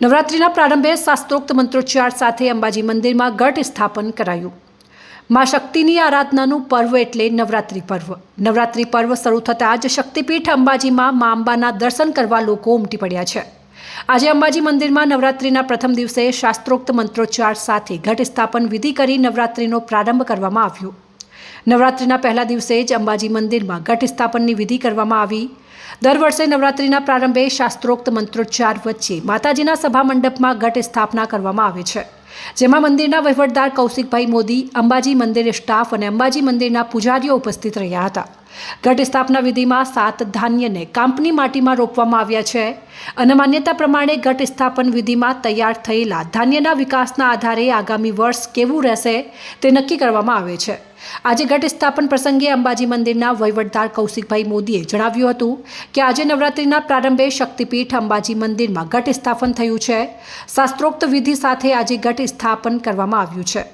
નવરાત્રિના પ્રારંભે શાસ્ત્રોક્ત મંત્રોચ્ચાર સાથે અંબાજી મંદિરમાં ઘટ સ્થાપન કરાયું. મા શક્તિની આરાધનાનું પર્વ એટલે નવરાત્રિ પર્વ. નવરાત્રિ પર્વ શરૂ થતાં જ શક્તિપીઠ અંબાજીમાં મા અંબાના દર્શન કરવા લોકો ઉમટી પડ્યા છે. આજે અંબાજી મંદિરમાં નવરાત્રિના પ્રથમ દિવસે શાસ્ત્રોક્ત મંત્રોચ્ચાર સાથે ઘટ સ્થાપન વિધિ કરી નવરાત્રિનો પ્રારંભ કરવામાં આવ્યો. નવરાત્રિના પહેલા દિવસે જ અંબાજી મંદિરમાં ઘટ સ્થાપનની વિધિ કરવામાં આવી. દર વર્ષે નવરાત્રિના પ્રારંભે શાસ્ત્રોક્ત મંત્રોચ્ચાર વચ્ચે માતાજીના સભા મંડપમાં ઘટ સ્થાપના કરવામાં આવે છે. જેમાં મંદિરના વહીવટદાર કૌશિકભાઈ મોદી, અંબાજી મંદિર સ્ટાફ અને અંબાજી મંદિરના પૂજારીઓ ઉપસ્થિત રહ્યા હતા. ઘટ સ્થાપના વિધિમાં સાત ધાન્યને કાંપની માટીમાં રોપવામાં આવ્યા છે અને માન્યતા પ્રમાણે ઘટ સ્થાપન વિધિમાં તૈયાર થયેલા ધાન્યના વિકાસના આધારે આગામી વર્ષ કેવું રહેશે તે નક્કી કરવામાં આવે છે. આજે ઘટ સ્થાપન પ્રસંગે અંબાજી મંદિરના વહીવટદાર કૌશિકભાઈ મોદીએ જણાવ્યું હતું કે આજે નવરાત્રિના પ્રારંભે શક્તિપીઠ અંબાજી મંદિરમાં ઘટ સ્થાપન થયું છે. શાસ્ત્રોક્ત વિધિ સાથે આજે ઘટ સ્થાપન કરવામાં આવ્યું છે.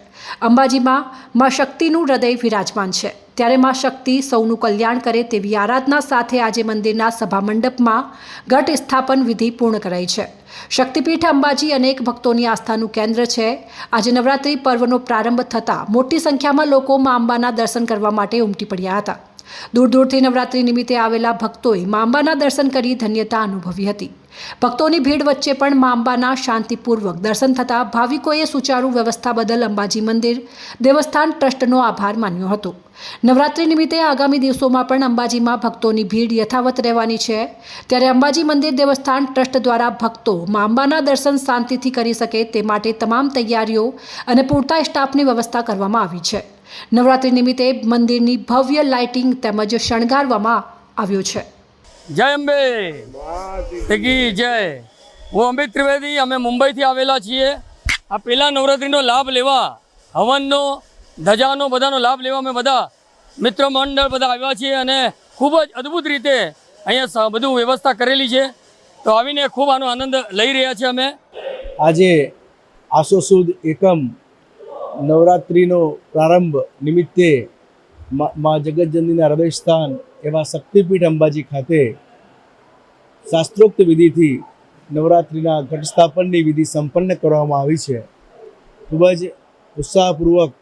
અંબાજીમાં મા શક્તિનું હૃદય વિરાજમાન છે. ત્યારે મા શક્તિ સૌનું કલ્યાણ કરે તેવી આરાધના સાથે આજે મંદિરના સભા મંડપમાં ઘટ સ્થાપન વિધિ પૂર્ણ કરાઈ છે. શક્તિપીઠ અંબાજી અનેક ભક્તોની આસ્થાનું કેન્દ્ર છે. આજે નવરાત્રિ પર્વનો પ્રારંભ થતાં મોટી સંખ્યામાં લોકો મા અંબાના દર્શન કરવા માટે ઉમટી પડ્યા હતા. દૂર દૂરથી નવરાત્રિ નિમિત્તે આવેલા ભક્તોએ મા અંબાના દર્શન કરી ધન્યતા અનુભવી હતી. ભક્તોની ભીડ વચ્ચે પણ મા અંબાના શાંતિપૂર્વક દર્શન થતાં ભાવિકોએ સુચારુ વ્યવસ્થા બદલ અંબાજી મંદિર, દેવસ્થાન ટ્રસ્ટનો આભાર માન્યો હતો. નવરાત્રિ નિમિત્તે આગામી દિવસોમાં પણ અંબાજીમાં ભક્તોની ભીડ યથાવત રહેવાની છે. ત્યારે અંબાજી મંદિર, દેવસ્થાન ટ્રસ્ટ દ્વારા ભક્તો મા અંબાના દર્શન શાંતિથી કરી શકે તે માટે તમામ તૈયારીઓ અને પૂરતા સ્ટાફની વ્યવસ્થા કરવામાં આવી છે. નવરાત્રિ નિમિત્તે મંદિરની ભવ્ય લાઇટિંગ તેમજ શણગારવામાં આવ્યો છે. જય અંબે. કી જય. હું અમિત ત્રિવેદી અમે મુંબઈથી આવેલા છીએ. આ પહેલા નવરાત્રિનો લાભ લેવા હવનનો ધજાનો બધાનો લાભ લેવા અમે બધા મિત્ર મંડળ બધા આવ્યા છીએ અને ખૂબ જ અદ્ભુત રીતે અહીંયા બધું વ્યવસ્થા કરેલી છે. તો આવીને ખૂબ આનો આનંદ લઈ રહ્યા છીએ અમે. આજે આસો સુદ એકમ નવરાત્રિનો પ્રારંભ નિમિત્તે મા જગતજનનીના હૃદયસ્થાન એવા શક્તિપીઠ અંબાજી ખાતે શાસ્ત્રોક્ત વિધિથી નવરાત્રિના ઘટસ્થાપનની વિધિ સંપન્ન કરવામાં આવી છે. ખૂબ જ ઉત્સાહપૂર્વક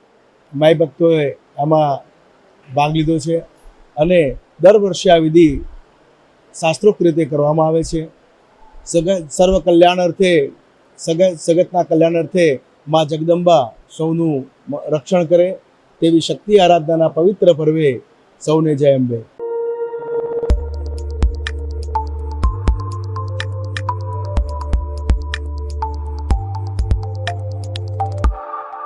માય ભક્તોએ આમાં ભાગ લીધો છે અને દર વર્ષે આ વિધિ શાસ્ત્રોક્ત રીતે કરવામાં આવે છે. સગ સર્વ કલ્યાણ અર્થે, સગ, સગતના કલ્યાણ અર્થે મા જગદંબા સૌનું રક્ષણ કરે તેવી શક્તિ આરાધનાના પવિત્ર પર્વે સૌને જય અંબે.